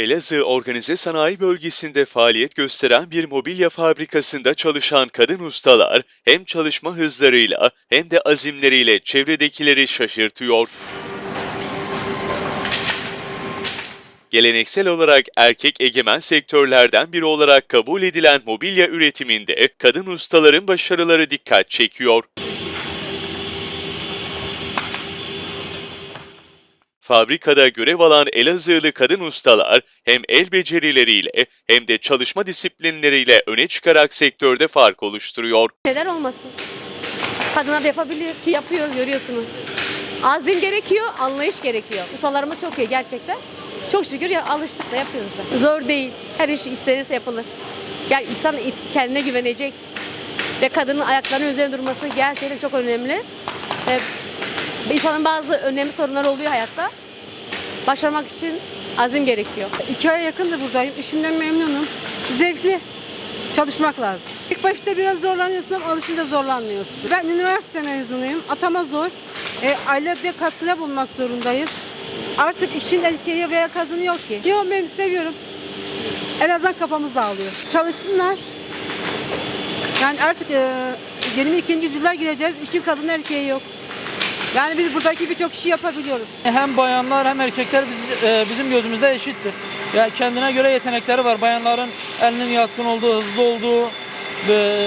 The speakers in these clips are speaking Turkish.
Elazığ Organize Sanayi Bölgesi'nde faaliyet gösteren bir mobilya fabrikasında çalışan kadın ustalar hem çalışma hızlarıyla hem de azimleriyle çevredekileri şaşırtıyor. Geleneksel olarak erkek egemen sektörlerden biri olarak kabul edilen mobilya üretiminde kadın ustaların başarıları dikkat çekiyor. Fabrikada görev alan Elazığlı kadın ustalar hem el becerileriyle hem de çalışma disiplinleriyle öne çıkarak sektörde fark oluşturuyor. Neden olmasın? Kadınlar yapabiliyor ki yapıyoruz görüyorsunuz. Azim gerekiyor, anlayış gerekiyor. Ustalarımız çok iyi gerçekten. Çok şükür ya alıştık da yapıyoruz da. Zor değil. Her iş istenirse yapılır. Yani insan kendine güvenecek ve kadının ayaklarının üzerine durması gerçekten çok önemli. Ve insanın bazı önemli sorunları oluyor hayatta. Başarmak için azim gerekiyor. İki aya yakındır buradayım. İşimden memnunum. Zevkli. Çalışmak lazım. İlk başta biraz zorlanıyorsun ama alışınca zorlanmıyorsun. Ben üniversite mezunuyum. Atama zor. E, ailede katkıda bulunmak zorundayız. Artık işin erkeği veya kadını yok ki. Yok ben seviyorum. En azından kafamız dağılıyor. Çalışsınlar. Yani artık e, 22. yüzyıla gireceğiz. İşin kadın erkeği yok. Yani biz buradaki birçok işi yapabiliyoruz. Hem bayanlar hem erkekler biz- e, bizim gözümüzde eşittir. Yani kendine göre yetenekleri var. Bayanların elinin yatkın olduğu, hızlı olduğu e,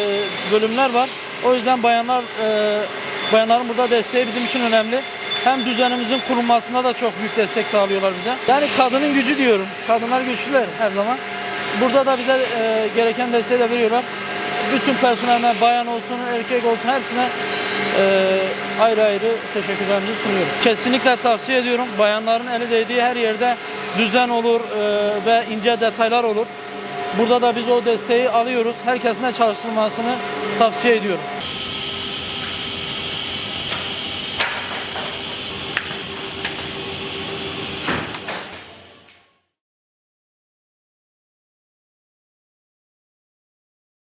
bölümler var. O yüzden bayanlar e, bayanların burada desteği bizim için önemli. Hem düzenimizin kurulmasında da çok büyük destek sağlıyorlar bize. Yani kadının gücü diyorum. Kadınlar güçlüler her zaman. Burada da bize e, gereken desteği de veriyorlar. Bütün personeline bayan olsun, erkek olsun hepsine e, ayrı ayrı teşekkürlerimizi sunuyoruz. Kesinlikle tavsiye ediyorum. Bayanların eli değdiği her yerde düzen olur e, ve ince detaylar olur. Burada da biz o desteği alıyoruz. Herkesin de çalıştırmasını tavsiye ediyorum.